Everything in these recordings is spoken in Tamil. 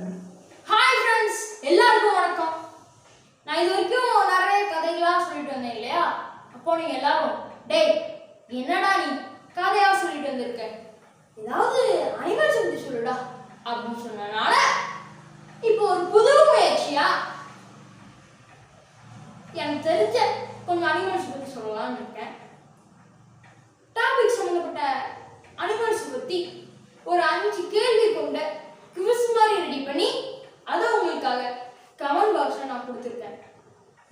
ஹாய் ஃப்ரெண்ட்ஸ் எல்லாருக்கும் வணக்கம். நான் இது வரைக்கும் நிறைய கதைகளாக சொல்லிட்டு வந்தேன் இல்லையா? அப்போ நீங்க எல்லாரும் டேய் என்னடா நீ கதையா சொல்லிட்டு வந்திருக்க? ஏதாவது அனிமல்ஸ் பத்தி சொல்லுடா. அப்படின்னு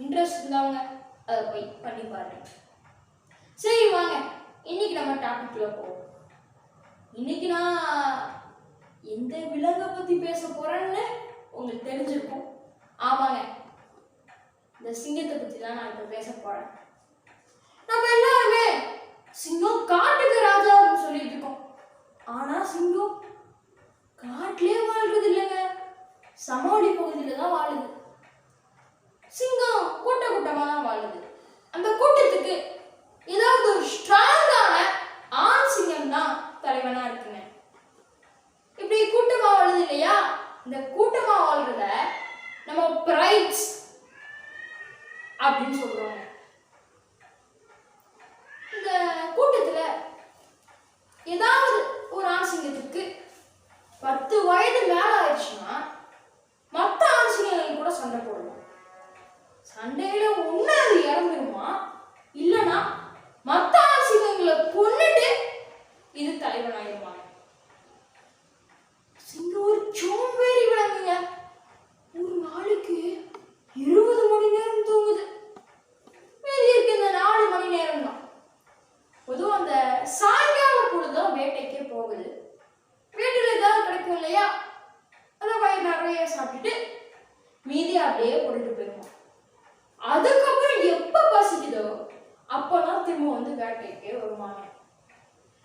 இன்ட்ரெஸ்ட் இருந்தவங்க அதை போய் பண்ணி பாருங்க. சரி வாங்க. இன்னைக்கு நம்ம டாபிக்ல போவோம். இன்னைக்கு நான் எந்த விலங்கை பத்தி பேச போறேன்னு உங்களுக்கு தெரிஞ்சிருக்கும். ஆமாங்க. இந்த சிங்கத்தை பத்தி தான் நான் இப்ப பேச போறேன். நம்ம எல்லாருமே சிங்கம் காட்டுக்கு ராஜா சொல்லிட்டு இருக்கோம். ஆனா சிங்கம் காட்டிலே வாழ்றது இல்லைங்க. சமவெளி பகுதியில தான் வாழுது சிங்கம் கூட்ட கூட்டமா தான் வாழுது அந்த கூட்டத்துக்கு ஏதாவது ஒரு ஸ்ட்ராங்கான ஆண் சிங்கம் தான் தலைவனா இருக்குங்க. இப்படி கூட்டமா வாழுது இல்லையா? இந்த கூட்டமா வாழ்றத நம்ம பிரைட்ஸ் அப்படின்னு சொல்றோங்க இந்த கூட்டத்துல ஏதாவது ஒரு ஆண் சிங்கத்துக்கு பத்து வயது மேல ஆயிடுச்சுன்னா மற்ற ஆண் சிங்கங்கள் கூட சண்டை போடுவோம் சண்டையில ஒண்ணு அது இறந்துருமா இல்லனா மற்ற ஆண் சிங்கங்களை கொன்னுட்டு இது தலைவனாயிருமா சிங்கம் ஒரு சோம்பேறி விலங்குங்க ஒரு நாளைக்கு இருபது மணி நேரம் தூங்குது மீதி இருக்க இந்த நாலு மணி நேரம் தான் பொதுவாக அந்த சாயங்கால பொழுதுதான் வேட்டைக்கே போகுது வீட்டில் ஏதாவது கிடைக்கும் இல்லையா அதை வயிறு சாப்பிட்டுட்டு மீதி அப்படியே போட்டுட்டு போயிடுவோம் அதுக்கப்புறம் எப்ப பசிக்குதோ அப்பெல்லாம் திரும்ப வந்து வேட்டைக்கே வருவாங்க.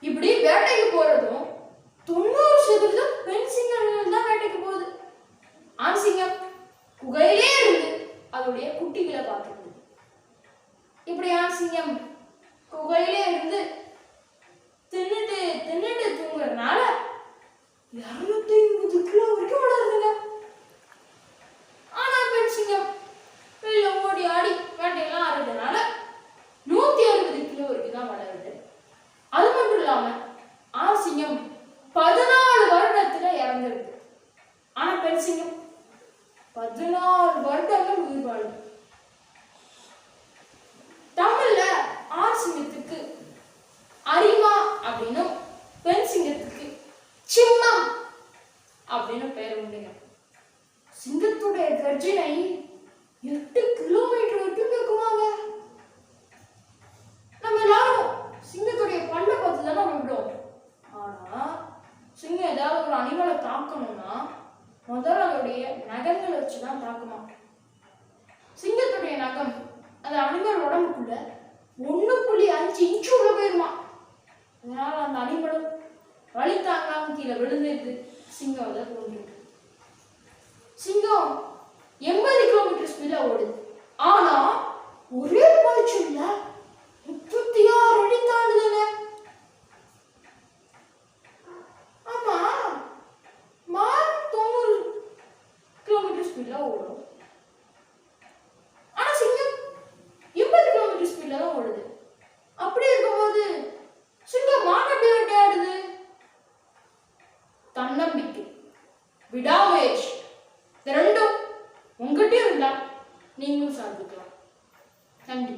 இப்படி வேட்டைக்கு போறதும் தொண்ணூறு சதவீதம் பெண் சிங்கங்கள் தான் வேட்டைக்கு போகுது. ஆண் சிங்கம் குகையிலே இருந்து அதோடைய குட்டிகளை பார்த்துக்குது இப்படி ஆண் சிங்கம் குகையிலே இருந்து தின்னுட்டு தின்னுட்டு பதினாலு வருடத்துல இறந்துருது. ஆனா பெண் பதினாலு வருடங்கள் உயிர் வாழ்ந்து. தமிழ்ல ஆண் சிங்கத்துக்கு அரிமா அப்படின்னும் பெண் சிங்கத்துக்கு சிம்மம் அப்படின்னு பேர் உண்டுங்க. சிங்கத்துடைய கர்ஜனை எட்டு கிலோமீட்டர் வரைக்கும் கேட்குமாங்க நம்ம எல்லாரும் சிங்கத்துடைய பல்ல பார்த்து தானே விடுறோம் ஆனா சிங்கம் ஏதாவது ஒரு அனிமலை தாக்கணும்னா முதல்ல அதோடைய நகங்களை வச்சு தான் தாக்குமா? சிங்கத்துடைய நகம் அந்த அணிகள் உடம்புக்குள்ள ஒண்ணு புள்ளி அஞ்சு இன்ச்சு உள்ள போயிருமா? அதனால அந்த அனிமலும் வழி தாங்காம கீழே விழுந்துருக்கு. சிங்கம் அதை தோன்றிருக்கு சிங்கம் எண்பது கிலோமீட்டர் ஸ்பீடில் ஓடுது. ஆனா ஒரே பாய்ச்சல்ல ஸ்பீட்ல ஓடும். ஆனா சிங்கம் எண்பது கிலோமீட்டர் ஸ்பீட்ல தான் ஓடுது. அப்படி இருக்கும்போது சிங்கம் மான் எப்படி வேட்டையாடுது தன்னம்பிக்கை விடாமுயற்சி இந்த ரெண்டும் உங்ககிட்டயும் இருந்தா நீங்களும் சாதிக்கலாம். நன்றி.